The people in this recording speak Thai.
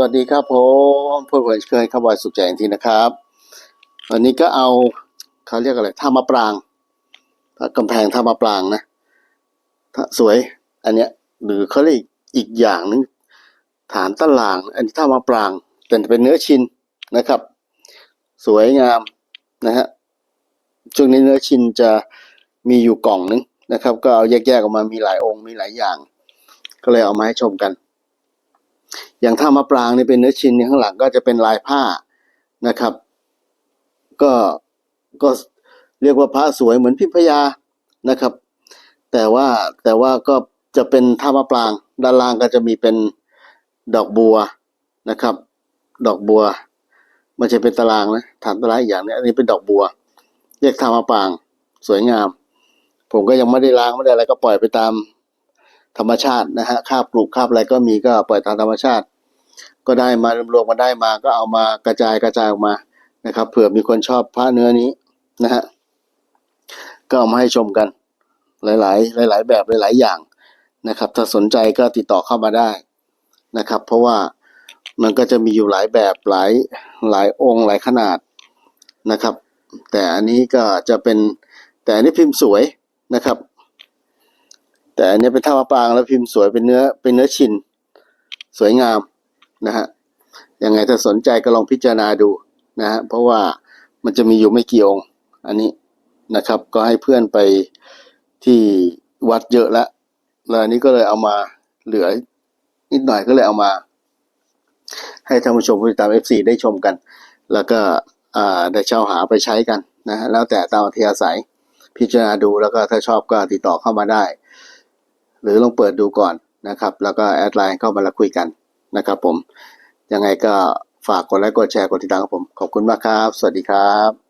วัสดีครับผมพูดเหมือนเคยครับบอยสุขใจอย่างทีนะครับ วันนี้ก็เอาเขาเรียกอะไรท่ามะปรางกำแพงท่ามะปรางนะสวย อันเนี้ยหรือเขาเรียกอีกอย่างนึงฐานตะลาง อันนี้ท่ามะปรางแต่เป็นเนื้อชินนะครับ สวยงามนะฮะช่วงนี้เนื้อชินจะมีอยู่กล่องนึงนะครับ ก็เอาแยกๆออกมามีหลายองค์มีหลายอย่าง ก็เลยเอามาให้ชมกัน อย่างท่ามะปรางนี่เป็นเนื้อชิ้นเนี่ยข้างหลังก็จะเป็นลายผ้านะครับ ก็ก็เรียกว่าพระสวยเหมือนพิมพยานะครับ แต่ว่าแต่ว่าก็จะเป็นท่ามะปราง ด้านล่างก็จะมีเป็นดอกบัวนะครับ ดอกบัวไมันจะเป็นตารางนะฐานตารางอีกอย่างนี้อันนี้เป็นดอกบัว เรียกท่ามะปราง สวยงาม ผมก็ยังไม่ได้ล้างไม่ได้อะไรก็ปล่อยไปตาม ธรรมชาตินะฮะคาบปลูกคาบอะไรก็มีก็ปล่อยตามธรรมชาติ ก็ได้มารวมๆมาได้มาก็เอามากระจายกระจายออกมานะครับเผื่อมีคนชอบผ้าเนื้อนี้นะฮะก็เอามาให้ชมกัน หลาย ๆ หลาย ๆ แบบหลาย ๆ อย่างนะครับ ถ้าสนใจก็ติดต่อเข้ามาได้นะครับ เพราะว่ามันก็จะมีอยู่หลายแบบหลายหลายองค์หลายขนาดนะครับ แต่อันนี้ก็จะเป็นแต่อันนี้พิมพ์สวยนะครับ แต่อันนี้เป็นท่ามะปรางแล้วพิมพ์สวยเป็นเนื้อเป็นเนื้อชินสวยงามนะฮะยังไงถ้าสนใจก็ลองพิจารณาดูนะฮะเพราะว่ามันจะมีอยู่ไม่กี่องค์อันนี้นะครับ ก็ให้เพื่อนไปที่วัดเยอะล้วแล้วอันนี้ก็เลยเอามาเหลือนิดหน่อยก็เลยเอามา ให้ท่านผู้ชมผู้ติดตาม FC ได้ชมกัน แล้วก็อาได้เช่าหาไปใช้กันนะฮะแล้วแต่ตามอัธยาศัยพิจารณาดูแล้วก็ถ้าชอบก็ติดต่อเข้ามาได้ หรือลองเปิดดูก่อนนะครับ แล้วก็แอดไลน์เข้ามาแล้วคุยกันนะครับผมยังไงก็ฝากกดไลค์กดแชร์กดติดตามกับผม ขอบคุณมากครับ สวัสดีครับ